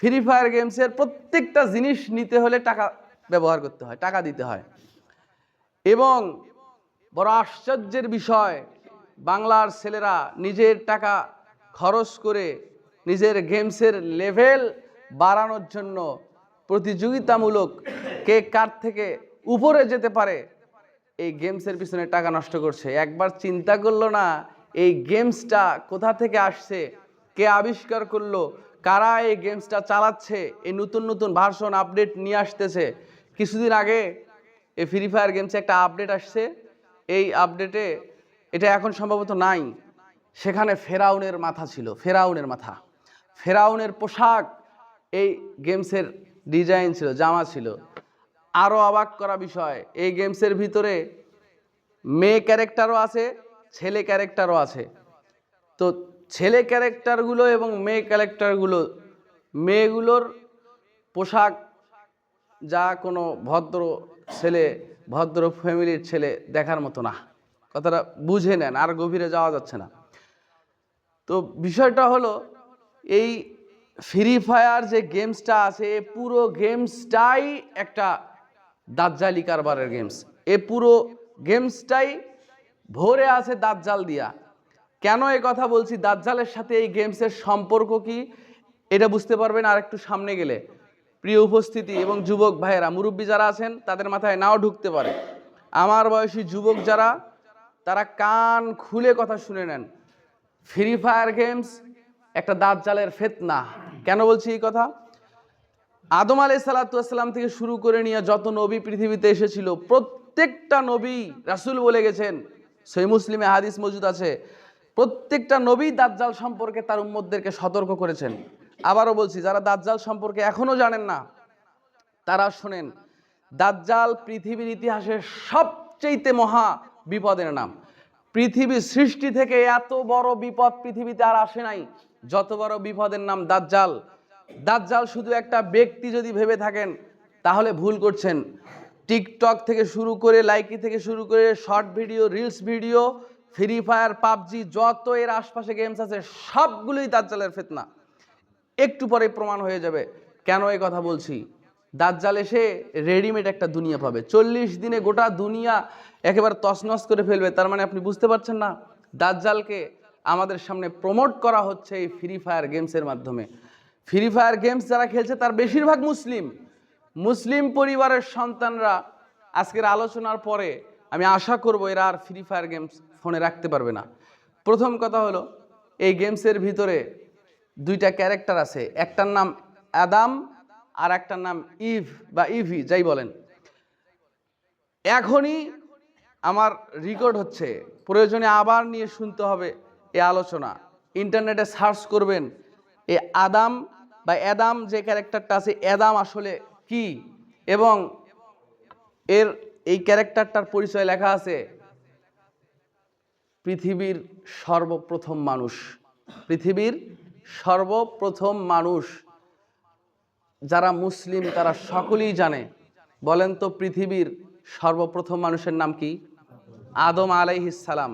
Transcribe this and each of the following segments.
Free fire গেমসের প্রত্যেকটা জিনিস নিতে হলে টাকা ব্যবহার করতে হয়, টাকা দিতে হয়। এবং বড় আশ্চর্যের বিষয়, বাংলার ছেলেরা নিজের টাকা খরচ করে নিজের গেমসের লেভেল বাড়ানোর জন্য প্রতিযোগিতামূলক কে কার থেকে উপরে যেতে পারে, এই গেমসের পিছনে টাকা নষ্ট করছে। একবার চিন্তা করল না, এই গেমসটা কোথা থেকে আসছে, কে আবিষ্কার করল কারা এই গেমসটা চালাচ্ছে, এই নতুন নতুন ভার্সন আপডেট নিয়ে আসতেছে। কিছুদিন আগে এই ফ্রি ফায়ার গেমসে একটা আপডেট আসছে। এই আপডেটে এটা এখন সম্ভবত নাই। সেখানে ফেরাউনের মাথা ছিল, ফেরাউনের মাথা। ফেরাউনের পোশাক, এই গেমসের ডিজাইন ছিল, জামা ছিল। আরও অবাক করা বিষয়, এই গেমসের ভিতরে মেয়ে ক্যারেক্টারও আছে, ছেলে ক্যারেক্টারও আছে। তো ছেলে ক্যারেক্টারগুলো এবং মেয়ে ক্যারেক্টারগুলো, মেয়েগুলোর পোশাক, যা কোনো ভদ্র ছেলে, ভদ্র ফ্যামিলির ছেলে দেখার মতো না। কথাটা বুঝে নেন, আর গভীরে যাওয়া যাচ্ছে না। তো বিষয়টা হলো, এই ফ্রি ফায়ার যে গেমসটা আছে, এ পুরো গেমসটাই একটা দাজ্জালি কারবারের গেমস। এ পুরো গেমসটাই ভরে আছে দাজ্জাল দিয়া। কেন এই কথা বলছি? দাজ্জালের সাথে এই গেমসের সম্পর্ক কি? এটা বুঝতে পারবেন আর একটু সামনে গেলে। প্রিয় উপস্থিতি এবং যুবক ভাইয়েরা, মুরব্বী যারা আছেন, তাদের মাথায় নাও ঢুকতে পারে। আমার বয়সী যুবক যারা, তারা কান খুলে কথা শুনে নেন। ফ্রি ফায়ার গেমস একটা দাজ্জালের ফেতনা। কেন বলছি এই কথা? আদম আলাই সালাতাম থেকে শুরু করে নিয়ে যত নবী পৃথিবীতে এসেছিল, প্রত্যেকটা নবী রাসূল বলে গেছেন। সেই মুসলিমে হাদিস মজুদ আছে। প্রত্যেকটা নবী দাজ্জাল সম্পর্কে তার উম্মতদেরকে সতর্ক করেছেন। আবারও বলছি, যারা দাজ্জাল সম্পর্কে এখনও জানেন না, তারা শোনেন, দাজ্জাল পৃথিবীর ইতিহাসে সবচেয়েতে মহা বিপদের নাম। পৃথিবীর সৃষ্টি থেকে এত বড় বিপদ পৃথিবীতে আর আসে নাই। যত বড় বিপদের নাম দাজ্জাল দাজ্জাল শুধু একটা ব্যক্তি যদি ভেবে থাকেন, তাহলে ভুল করছেন। টিকটক থেকে শুরু করে, লাইকি থেকে শুরু করে, short video, reels video Free Fire PUBG, যত এর আশপাশে গেমস আছে, সবগুলোই দাজ্জালের ফেতনা। একটু পরে প্রমাণ হয়ে যাবে। কেন এই কথা বলছি? দাজ্জাল এসে রেডিমেড একটা দুনিয়া পাবে। চল্লিশ দিনে গোটা দুনিয়া একেবারে তছনছ করে ফেলবে। তার মানে আপনি বুঝতে পারছেন না? দাজ্জালকে আমাদের সামনে প্রমোট করা হচ্ছে এই ফ্রি ফায়ার গেমসের মাধ্যমে। ফ্রি ফায়ার গেমস যারা খেলছে, তার বেশিরভাগ মুসলিম। মুসলিম পরিবারের সন্তানরা আজকের আলোচনার পরে আমি আশা করব এরা আর ফ্রি ফায়ার গেমস ফোনে রাখতে পারবে না। প্রথম কথা হলো, এই গেমসের ভিতরে দুইটা ক্যারেক্টার আছে। একটার নাম অ্যাদাম আর একটার নাম ইভ বা ইভি যাই বলেন। এখনই আমার রেকর্ড হচ্ছে। প্রয়োজনে আবার নিয়ে শুনতে হবে এ আলোচনা। ইন্টারনেটে সার্চ করবেন এ আদাম বা অ্যাদাম যে ক্যারেক্টারটা আছে অ্যাদাম আসলে কি? এবং এর এই ক্যারেক্টারটার পরিচয় লেখা আছে, পৃথিবীর সর্বপ্রথম মানুষ। পৃথিবীর সর্বপ্রথম মানুষ। যারা মুসলিম, তারা সকলেই জানে। বলেন তো পৃথিবীর সর্বপ্রথম মানুষের নাম কি? আদম আলাইহিসালাম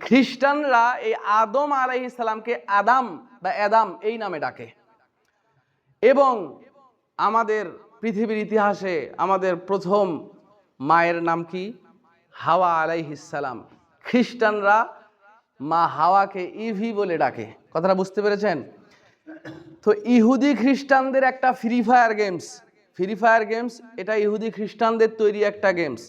খ্রিস্টানরা এই আদম আলাইহিসালামকে আদাম বা অ্যাদাম এই নামে ডাকে। এবং আমাদের পৃথিবীর ইতিহাসে আমাদের প্রথম মায়ের নাম কি? হাওয়া আলাইহিসালাম খ্রিস্টানরা মা হাওয়াকে ইভি বলে ডাকে। কথাটা বুঝতে পেরেছেন? তো ইহুদি খ্রিস্টানদের একটা Free Fire games Free Fire games এটা ইহুদি খ্রিস্টানদের তৈরি একটা গেমস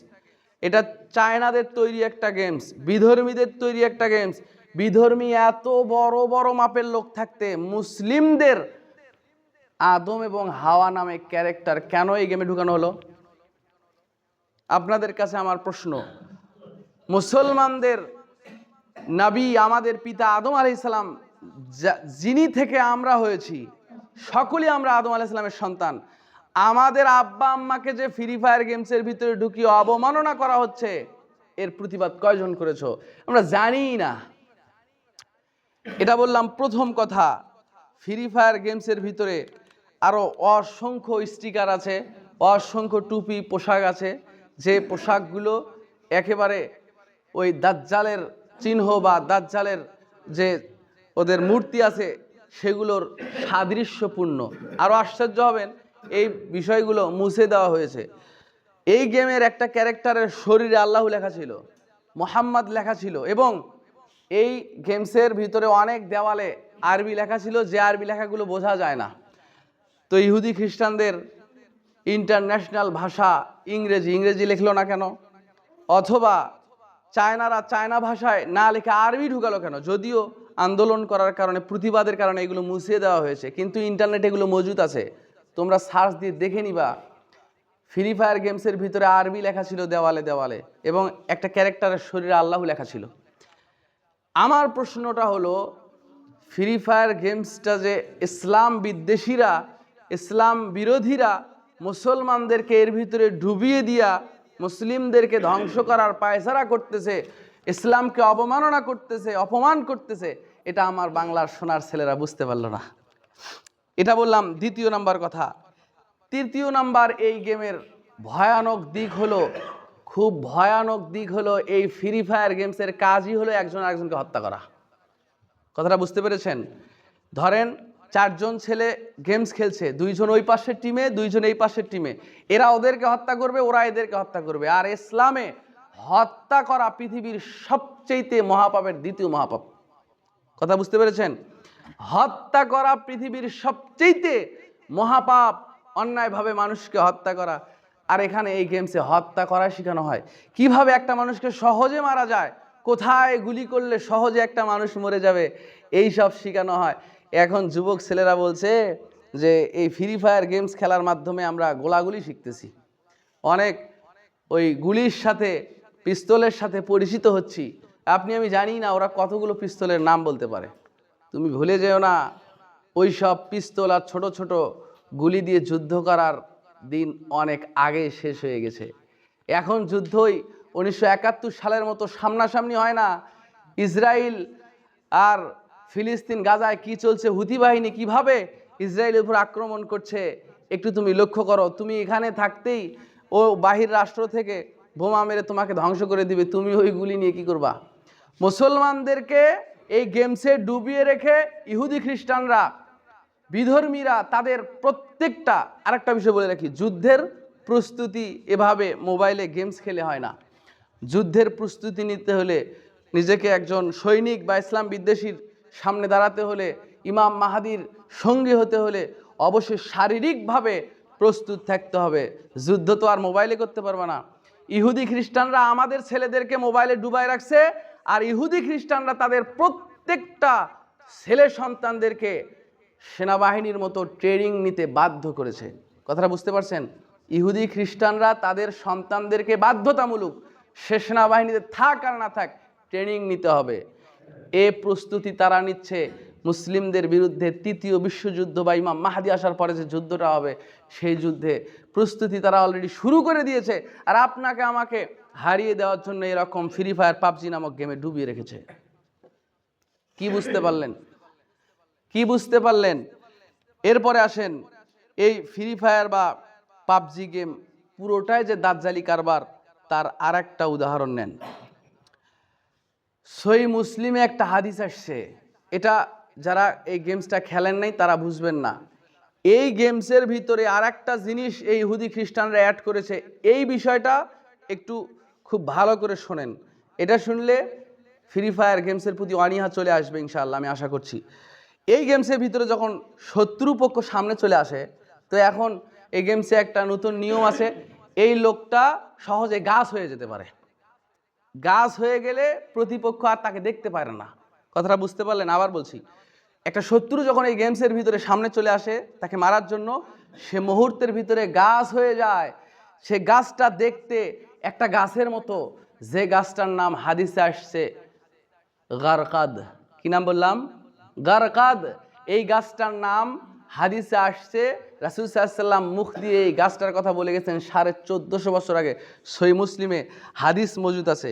এটা চায়নাদের তৈরি একটা গেমস বিধর্মীদের তৈরি একটা গেমস বিধর্মী এত বড় বড় মাপের লোক থাকতে মুসলিমদের আদম এবং হাওয়া নামে ক্যারেক্টার কেন এই গেমে ঢুকানো হলো? আপনাদের কাছে আমার প্রশ্ন। মুসলমানদের নবী আমাদের পিতা আদম আলাইসালাম যিনি থেকে আমরা হয়েছি, সকলেই আমরা আদম আলাইসালামের সন্তান। আমাদের আব্বা আম্মাকে যে ফ্রি ফায়ার গেমসের ভিতরে ঢুকিয়ে অবমাননা করা হচ্ছে, এর প্রতিবাদ কয়জন করেছ? আমরা জানি না। এটা বললাম প্রথম কথা। ফ্রি ফায়ার গেমসের ভিতরে আরও অসংখ্য স্টিকার আছে, অসংখ্য টুপি, পোশাক আছে। যে পোশাকগুলো একেবারে ওই দাজ্জালের চিহ্ন বা দাজ্জালের যে ওদের মূর্তি আছে, সেগুলোর সাদৃশ্যপূর্ণ। আরও আশ্চর্য হবেন, এই বিষয়গুলো মুছে দেওয়া হয়েছে। এই গেমের একটা ক্যারেক্টারের শরীরে আল্লাহ লেখা ছিল, মোহাম্মদ লেখা ছিল এবং এই গেমসের ভিতরে অনেক দেওয়ালে আরবি লেখা ছিল, যে আরবি লেখাগুলো বোঝা যায় না। তো ইহুদি খ্রিস্টানদের ইন্টারন্যাশনাল ভাষা ইংরেজি ইংরেজি লিখলো না কেন? অথবা চায়নারা চায়না ভাষায় না লিখে আরবি ঢুকালো কেন? যদিও আন্দোলন করার কারণে, প্রতিবাদের কারণে এগুলো মুছিয়ে দেওয়া হয়েছে, কিন্তু ইন্টারনেটে এগুলো মজুদ আছে। তোমরা সার্চ দিয়ে দেখে নিবা। ফ্রি ফায়ার গেমসের ভিতরে আরবি লেখা ছিল দেওয়ালে দেওয়ালে, এবং একটা ক্যারেক্টারের শরীরে আল্লাহ লেখা ছিল। আমার প্রশ্নটা হলো, ফ্রি ফায়ার গেমসটা যে ইসলাম বিদ্বেষীরা, ইসলাম বিরোধীরা মুসলমানদেরকে এর ভিতরে ডুবিয়ে দিয়া মুসলিমদেরকে ধ্বংস করার পায়সারা করতেছে, ইসলামকে অবমাননা করতেছে, অপমান করতেছে, এটা আমার বাংলার সোনার ছেলেরা বুঝতে পারল না। এটা বললাম দ্বিতীয় নাম্বার কথা। তৃতীয় নাম্বার এই গেমের ভয়ানক দিক হলো, খুব ভয়ানক দিক হলো এই ফ্রি ফায়ার গেমসের কাজই হলো একজন আরেকজনকে হত্যা করা। কথাটা বুঝতে পেরেছেন? ধরেন চারজন ছেলে গেমস খেলছে, দুইজন ওই পাশের টিমে দুইজন এই পাশের টিমে এরা ওদেরকে হত্যা করবে, ওরা এদেরকে হত্যা করবে। আর ইসলামে হত্যা করা পৃথিবীর সবচেয়েতে মহাপাপের দ্বিতীয় মহাপাপ। কথা বুঝতে পেরেছেন? হত্যা করা পৃথিবীর সবচেয়েতে মহাপাপ, অন্যায়ভাবে মানুষকে হত্যা করা। আর এখানে এই গেমসে হত্যা করা শেখানো হয়। কীভাবে একটা মানুষকে সহজে মারা যায়? কোথায় গুলি করলে সহজে একটা মানুষ মরে যাবে? এই সব শেখানো হয়। এখন যুবক ছেলেরা বলছে যে এই ফ্রি ফায়ার গেমস খেলার মাধ্যমে আমরা গোলাগুলি শিখতেছি। অনেক ওই গুলির সাথে, পিস্তলের সাথে পরিচিত হচ্ছি। আপনি, আমি জানি না ওরা কতগুলো পিস্তলের নাম বলতে পারে। তুমি ভুলে যেও না ওই সব পিস্তল আর ছোট ছোট গুলি দিয়ে যুদ্ধ করার দিন অনেক আগে শেষ হয়ে গেছে। এখন যুদ্ধই উনিশশো একাত্তর সালের মতো সামনাসামনি হয় না। ইসরায়েল আর ফিলিস্তিন, গাজায় কি চলছে, হুতি বাহিনী কীভাবে ইসরায়েলের উপর আক্রমণ করছে, একটু তুমি লক্ষ্য করো। তুমি এখানে থাকতেই ও বাহির রাষ্ট্র থেকে বোমা মেরে তোমাকে ধ্বংস করে দিবে। তুমি ওই গুলি নিয়ে কি করবা? মুসলমানদেরকে এই গেমসে ডুবিয়ে রেখে ইহুদি খ্রিস্টানরা, বিধর্মীরা, তাদের প্রত্যেকটা, আরেকটা বিষয় বলে রাখি, যুদ্ধের প্রস্তুতি এভাবে মোবাইলে গেমস খেলে হয় না। যুদ্ধের প্রস্তুতি নিতে হলে নিজেকে একজন সৈনিক বা ইসলাম বিদ্বেষীর সামনে দাঁড়াতে হলে, ইমাম মাহাদির সঙ্গী হতে হলে অবশ্যই শারীরিকভাবে প্রস্তুত থাকতে হবে। যুদ্ধ তো আর মোবাইলে করতে পারবে না। ইহুদি খ্রিস্টানরা আমাদের ছেলেদেরকে মোবাইলে ডুবাই রাখছে আর ইহুদি খ্রিস্টানরা তাদের প্রত্যেকটা ছেলে সন্তানদেরকে সেনাবাহিনীর মতো ট্রেনিং নিতে বাধ্য করেছে। কথাটা বুঝতে পারছেন? ইহুদি খ্রিস্টানরা তাদের সন্তানদেরকে বাধ্যতামূলক সে সেনাবাহিনীতে থাক আর না থাক, ট্রেনিং নিতে হবে। এ প্রস্তুতি তারা নিচ্ছে। মুসলিমদের বিরুদ্ধে তৃতীয় বিশ্বযুদ্ধ বা ইমাম মাহাদি আসার পরে যে যুদ্ধটা হবে, সেই যুদ্ধে প্রস্তুতি তারা অলরেডি শুরু করে দিয়েছে। আর আপনাকে আমাকে হারিয়ে দেওয়ার জন্য এরকম ফ্রি ফায়ার পাবজি নামক গেমে ডুবিয়ে রেখেছে। কি বুঝতে পারলেন? কি বুঝতে পারলেন? এরপরে আসেন, এই ফ্রি ফায়ার বা পাবজি গেম পুরোটাই যে দাজ্জালি কারবার, তার আর একটা উদাহরণ নেন। সই মুসলিমে একটা হাদিস আসছে। এটা যারা এই গেমসটা খেলেন নাই, তারা বুঝবেন না। এই গেমসের ভিতরে আর একটা জিনিস এই ইহুদি খ্রিস্টানরা অ্যাড করেছে। এই বিষয়টা একটু খুব ভালো করে শোনেন। এটা শুনলে ফ্রি ফায়ার গেমসের প্রতি অনীহা চলে আসবে ইনশাআল্লাহ, আমি আশা করছি। এই গেমসের ভিতরে যখন শত্রুপক্ষ সামনে চলে আসে, তো এখন এই গেমসে একটা নতুন নিয়ম আছে, এই লোকটা সহজে গাছ হয়ে যেতে পারে। গাছ হয়ে গেলে প্রতিপক্ষ আর তাকে দেখতে পারে না। কথাটা বুঝতে পারলেন? আবার বলছি, একটা শত্রু যখন এই গেমসের ভিতরে সামনে চলে আসে, তাকে মারার জন্য সে মুহূর্তের ভিতরে গাছ হয়ে যায়। সে গাছটা দেখতে একটা গাছের মতো। যে গাছটার নাম হাদিসে আসছে, গারকাদ। কি নাম বললাম? গারকাদ। এই গাছটার নাম হাদিসে আসছে, রাসুল সাল্লাম মুখ দিয়ে এই গাছটার কথা বলে গেছেন সাড়ে চোদ্দশো বছর আগে। সই মুসলিমে হাদিস মজুদ আছে।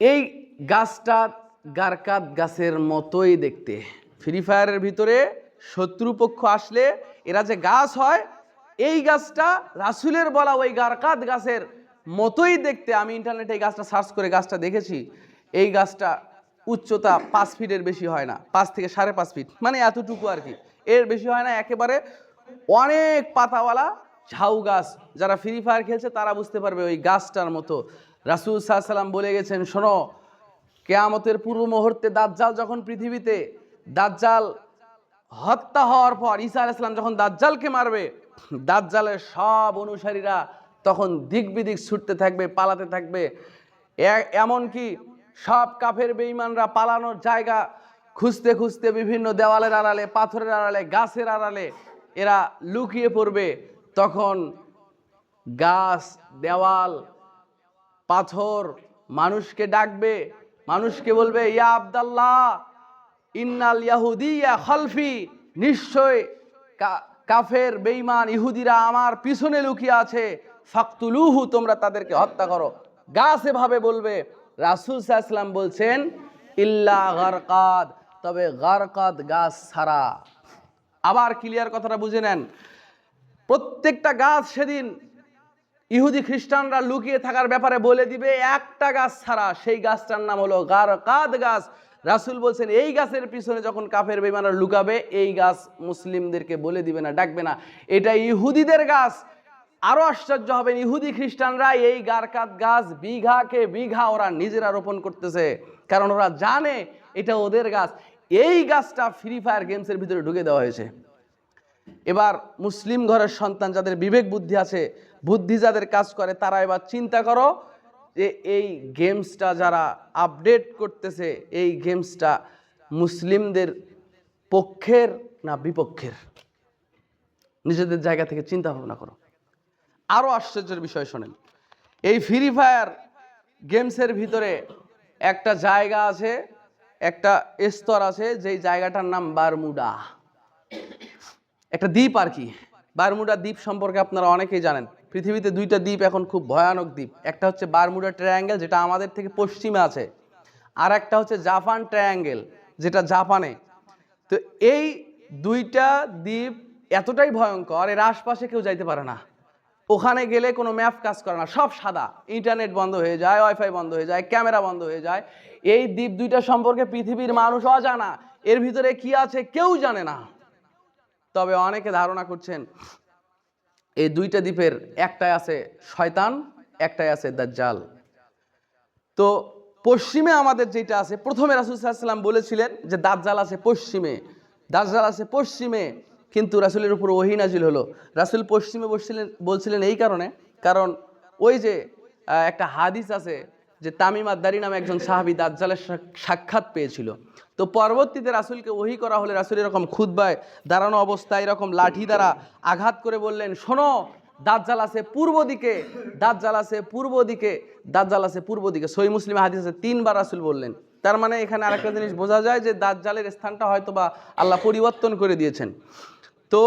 এই গাছটা গারকাত গাছের মতোই দেখতে। ফ্রি ফায়ারের ভিতরে শত্রুপক্ষ আসলে এরা যে গাছ হয়, এই গাছটা রাসুলের বলা ওই গারকাত গাছের মতোই দেখতে। আমি ইন্টারনেটে এই গাছটা সার্চ করে গাছটা দেখেছি। এই গাছটা উচ্চতা পাঁচ ফিটের বেশি হয় না, পাঁচ থেকে সাড়ে পাঁচ ফিট মানে এতটুকু আর কি। এর বেশি হয় না, একেবারে অনেক পাতাওয়ালা ঝাউ গাছ। যারা ফ্রি ফায়ার খেলছে, তারা বুঝতে পারবে ওই গাছটার মতো। রাসুল সাল্লাম বলে গেছেন, শোনো, কেয়ামতের পূর্ব মুহূর্তে দাজ্জাল যখন পৃথিবীতে দাজ্জাল হত্যা হওয়ার পর ঈসা আলাইসালাম যখন দাজ্জালকে মারবে, দাজ্জালের সব অনুসারীরা তখন দিক বিদিক ছুটতে থাকবে, পালাতে থাকবে। এমনকি সব কাফের বেঈমানরা পালানোর জায়গা খুঁজতে খুঁজতে বিভিন্ন দেওয়ালের আড়ালে, পাথরের আড়ালে, গাছের আড়ালে এরা লুকিয়ে পড়বে। তখন গাছ, দেওয়াল, পাথর মানুষকে ডাকবে। মানুষকে বলবে, ইয়া আবদাল্লাহ, ইন্নাল ইয়াহুদিয়া খলফি। নিশ্চয় কাফের বেঈমান ইহুদিরা আমার পিছনে লুকিয়ে আছে। ফাকতুলুহু, তোমরা তাদেরকে হত্যা করো। গাছ এভাবে বলবে রাসুল সাল্লাম বলছেন, ইল্লা গারকাদ তবে গারকাদ গাছ ছাড়া। আবার ক্লিয়ার কথাটা বুঝে নেন। প্রত্যেকটা গাছ সেদিন ইহুদি খ্রিস্টানরা লুকিয়ে থাকার ব্যাপারে বলে দিবে, একটা গাছ ছাড়া, সেই গাছটার নাম হলো গারকাদ গাছ। রাসুল বলছেন, এই গাছের পিছনে যখন কাফের বেমানরা লুকাবে, এই গাছ মুসলিমদেরকে বলে দিবে না, ডাকবে না। এটা ইহুদিদের গাছ। আরও আশ্চর্য হবেন ইহুদি খ্রিস্টানরা এই গারকাত গাছ বিঘাকে বিঘা ওরা নিজেরা রোপণ করতেছে। কারণ ওরা জানে এটা ওদের গাছ। এই গাছটা ফ্রি ফায়ার গেমসের ভিতরে ঢুকে দেওয়া হয়েছে। এবার মুসলিম ঘরের সন্তান যাদের বিবেক বুদ্ধি আছে, বুদ্ধি যাদের কাজ করে, তারা এবার চিন্তা করো যে এই গেমসটা যারা আপডেট করতেছে, এই গেমসটা মুসলিমদের পক্ষের না বিপক্ষের? নিজেদের জায়গা থেকে চিন্তা ভাবনা করো। আরও আশ্চর্যের বিষয় শোনেন। এই ফ্রি ফায়ার গেমসের ভিতরে একটা জায়গা আছে, একটা স্তর আছে, যেই জায়গাটার নাম বারমুডা একটা দ্বীপ আর কি। বারমুডা দ্বীপ সম্পর্কে আপনারা অনেকেই জানেন। পৃথিবীতে দুইটা দ্বীপ এখন খুব ভয়ানক দ্বীপ। একটা হচ্ছে বারমুডা ট্রায়াঙ্গেল যেটা আমাদের থেকে পশ্চিমে আছে, আর একটা হচ্ছে জাপান ট্রায়াঙ্গেল যেটা জাপানে তো এই দুইটা দ্বীপ এতটাই ভয়ঙ্কর, এর আশপাশে কেউ যাইতে পারে না। ওখানে গেলে কোনো ম্যাপ কাজ করে না, সব সাদা। ইন্টারনেট বন্ধ হয়ে যায় ওয়াইফাই বন্ধ হয়ে যায়, ক্যামেরা বন্ধ হয়ে যায়। এই দ্বীপ দুইটা সম্পর্কে পৃথিবীর মানুষ অজানা, এর ভিতরে কি আছে কেউ জানে না। তবে অনেকে ধারণা করছেন, এই দুইটা দ্বীপের একটাই আছে শয়তান, একটাই আছে দাজ্জাল। তো পশ্চিমে আমাদের যেটা আছে, প্রথমে রাসুল সাল্লাম বলেছিলেন যে দাজ্জাল আছে পশ্চিমে, দাজ্জাল আছে পশ্চিমে। কিন্তু রাসুলের উপর ওহি নাজিল হলো। রাসুল পশ্চিমে বসছিলেন, বলছিলেন এই কারণে, কারণ ওই যে একটা হাদিস আছে যে তামিম আদারি নামে একজন সাহাবি দাজ্জালের সাক্ষাৎ পেয়েছিল। তো পরবর্তীতে রাসুলকে ওহি করা হলে রাসুল এরকম খুদ্বায় দাঁড়ানো অবস্থায় এরকম লাঠি দ্বারা আঘাত করে বললেন, শোনো, দাজ্জাল আছে পূর্ব দিকে, দাজ্জাল আছে পূর্ব দিকে, দাজ্জাল আছে পূর্ব দিকে। সই মুসলিম হাদিস আছে, তিনবার রাসুল বললেন। তার মানে এখানে আরেকটা জিনিস বোঝা যায় যে দাজ্জালের স্থানটা হয়তো বা আল্লাহ পরিবর্তন করে দিয়েছেন। তো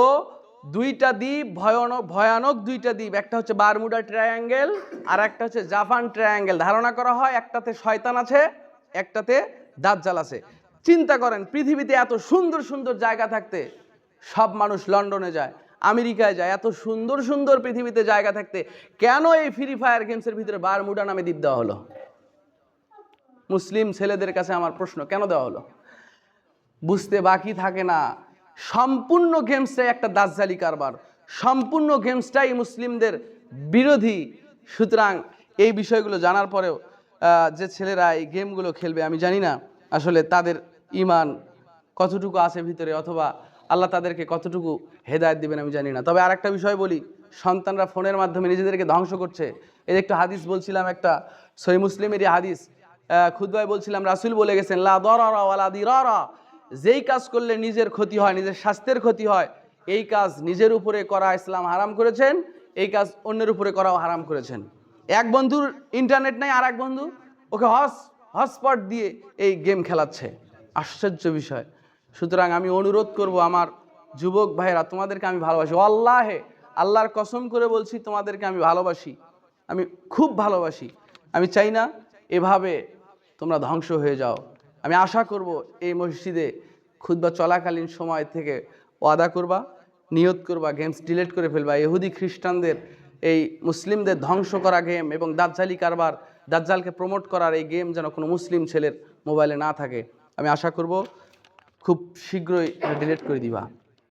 দুইটা দ্বীপ ভয়ানক ভয়ানক দুইটা দ্বীপ, একটা হচ্ছে বারমুডা ট্রায়াঙ্গেল আর একটা হচ্ছে জাপান ট্রায়াঙ্গেল। ধারণা করা হয় একটাতে শয়তান আছে, একটাতে দাজ্জাল আছে। চিন্তা করেন, পৃথিবীতে এত সুন্দর সুন্দর জায়গা থাকতে সব মানুষ লন্ডনে যায়, আমেরিকায় যায়, এত সুন্দর সুন্দর পৃথিবীতে জায়গা থাকতে কেন এই ফ্রি ফায়ার গেমসের ভিতরে বারমুডা নামে দ্বীপ দেওয়া হলো? মুসলিম ছেলেদের কাছে আমার প্রশ্ন, কেন দেওয়া হলো? বুঝতে বাকি থাকে না। সম্পূর্ণ গেমসটাই একটা দাসজালি কারবার। সম্পূর্ণ গেমসটাই মুসলিমদের বিরোধী। সুতরাং এই বিষয়গুলো জানার পরেও যে ছেলেরা এই গেমগুলো খেলবে, আমি জানি না আসলে তাদের ইমান কতটুকু আছে ভিতরে অথবা আল্লাহ তাদেরকে কতটুকু হেদায়ত দিবেন আমি জানি না। তবে আরেকটা বিষয় বলি, সন্তানরা ফোনের মাধ্যমে নিজেদেরকে ধ্বংস করছে। এই একটা হাদিস বলছিলাম, একটা সই মুসলিমেরই হাদিস খুদ্ায় বলছিলাম, রাসুল বলে গেছেন, লা দিরারা। যেই কাজ করলে নিজের ক্ষতি হয়, নিজের স্বাস্থ্যের ক্ষতি হয়, এই কাজ নিজের উপরে করা ইসলাম হারাম করেছেন, এই কাজ অন্যের উপরে করাও হারাম করেছেন। এক বন্ধুর ইন্টারনেট নাই আর এক বন্ধু ওকে হস, হটস্পট দিয়ে এই গেম খেলাচ্ছে। আশ্চর্য বিষয়। সুতরাং আমি অনুরোধ করব আমার যুবক ভাইরা তোমাদেরকে আমি ভালোবাসি। আল্লাহে আল্লাহর কসম করে বলছি, তোমাদেরকে আমি ভালোবাসি। আমি খুব ভালোবাসি। আমি চাই না এভাবে তোমরা ধ্বংস হয়ে যাও। আমি আশা করব এই মসজিদে খুদ্া চলাকালীন সময় থেকে ওয়াদা করবা, নিয়ত করবা গেমস ডিলেট করে ফেলবা। ইহুদি খ্রিস্টানদের, এই মুসলিমদের ধ্বংস করা গেম এবং দাজ্জালি কারবার, দাজ্জালকে প্রমোট করার এই গেম যেন কোনো মুসলিম ছেলের মোবাইলে না থাকে। আমি আশা করব খুব শীঘ্রই ডিলেট করে দিবা।